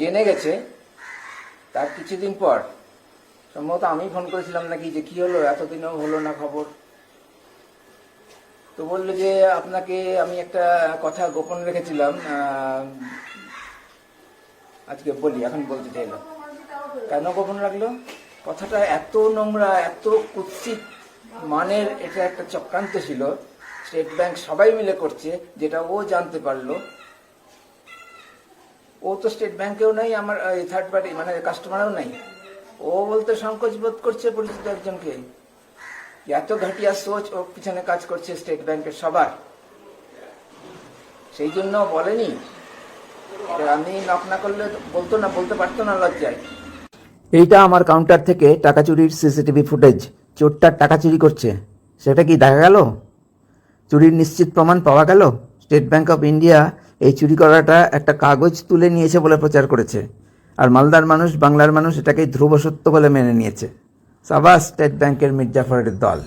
জেনে গেছে, তার কিছুদিন পর, সম্ভবত আমি ফোন করেছিলাম নাকি যে কি হলো, এতদিনও হলো না খবর। তো বলল যে আপনাকে আমি একটা কথা গোপন রেখেছিলাম আজকে বলি, এখন বলতে চাইলাম কেন গোপন রাখল? কথাটা এত নোংরা, এত কুৎসিত মানের, এটা একটা চক্রান্ত ছিল। স্টেট ব্যাংক সবাই মিলে করছে, যেটা ও জানতে পারল। ও তো স্টেট ব্যাংকেও নাই, আমার থার্ড পার্টি মানে কাস্টমারও নাই। ও বলতে সংকোচ বোধ করছে পরিচিত একজনকে। এত ঘাটিয়া সোচ, ও পিছনে কাজ করছে স্টেট ব্যাংকের সবার। সেই জন্য বলেনি। আমি নক না করলে বলতো না, বলতে পারতো না লজ্জায়। এইটা আমার কাউন্টার থেকে টাকা চুরির সিসিটিভি ফুটেজ চোরটার টাকা চুরি করছে। সেটা কি দেখা গেল? চুরির নিশ্চিত প্রমাণ পাওয়া গেল? স্টেট ব্যাঙ্ক অফ ইন্ডিয়া এই চুরি করাটা একটা কাগজ তুলে নিয়েছে বলে প্রচার করেছে। আর মালদার মানুষ, বাংলার মানুষ এটাকে ধ্রুব সত্য বলে মেনে নিয়েছে। সাবাস স্টেট ব্যাংকের মির্জাফরের দল।